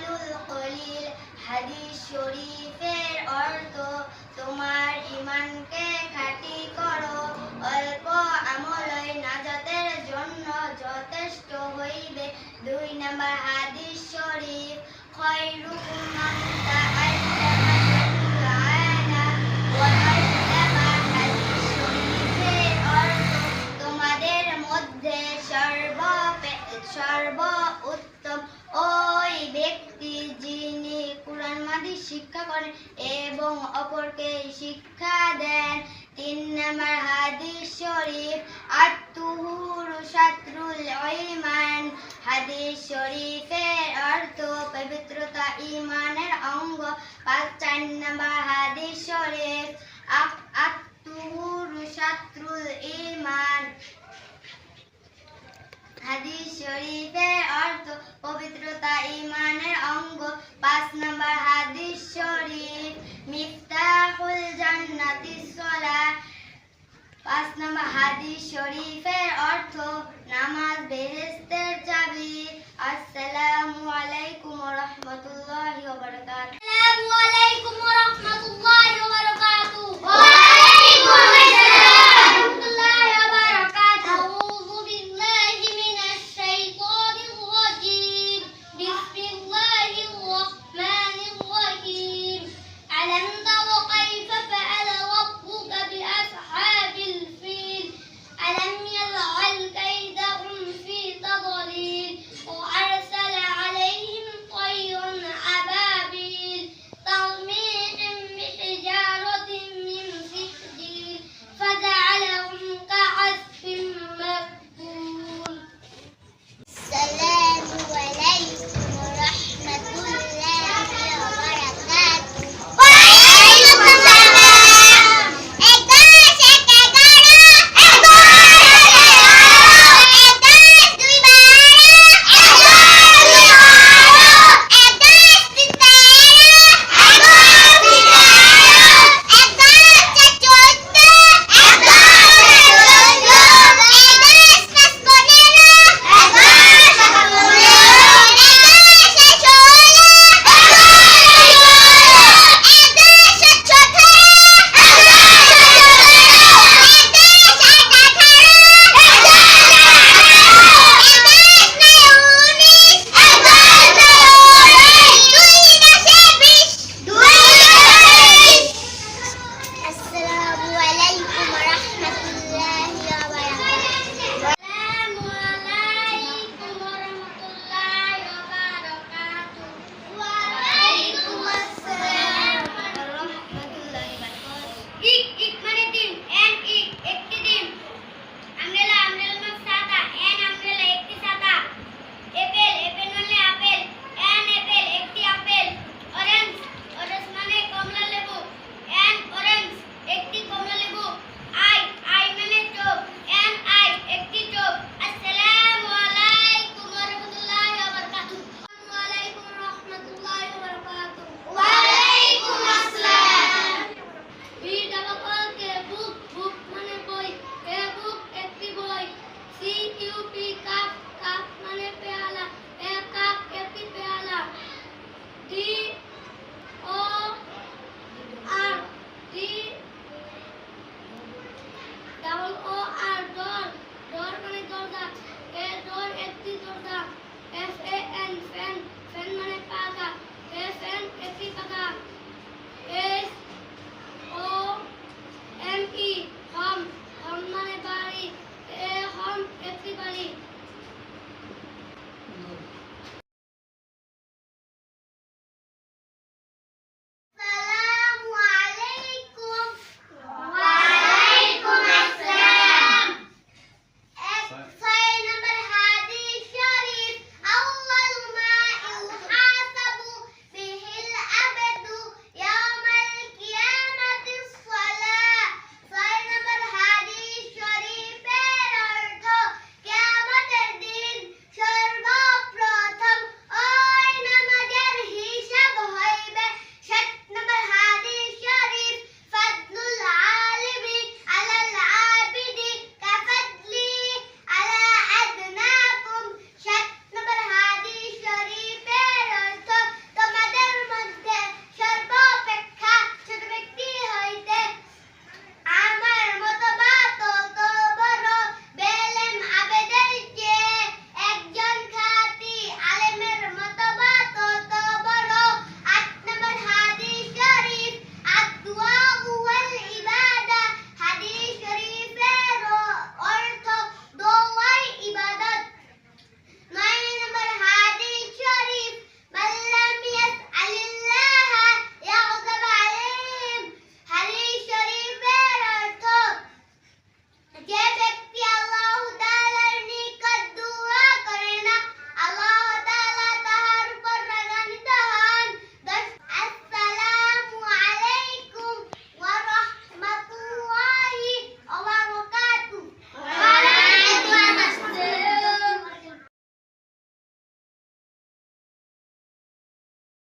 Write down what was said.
মালুল কলিল হাদিস শরীফের অর্থ, তোমার ইমানকে খাটি করো। অল্প আমলই নাজাতের জন্য যথেষ্ট হইবে। দুই নাম্বার হাদিস শরীফ, খয়রুকুম করেন এবং অপরকে শিক্ষা দেন। তিন নম্বর হাদিস শরীফ, আত্মহুর শাত্রুল ঈমান। হাদিস শরীফের অর্থ পবিত্রতা ঈমানের অঙ্গ। পাঁচ, চার নম্বর হাদিস শরীফ আত- আত্মহুর শাত্রুল ঈমান। হাদিস শরীফের অর্থ পবিত্রতা ঈমানের অঙ্গ। পাঁচ, নম্বর হাদিস শরীফ মিফতাহুল জান্নাতি সলাহ পাঁচ নম্বর হাদিস শরীফের অর্থ নামাজ বেহেস্তের চাবি। আসসালামু আলাইকুম রহমতুল্লাহ ওয়া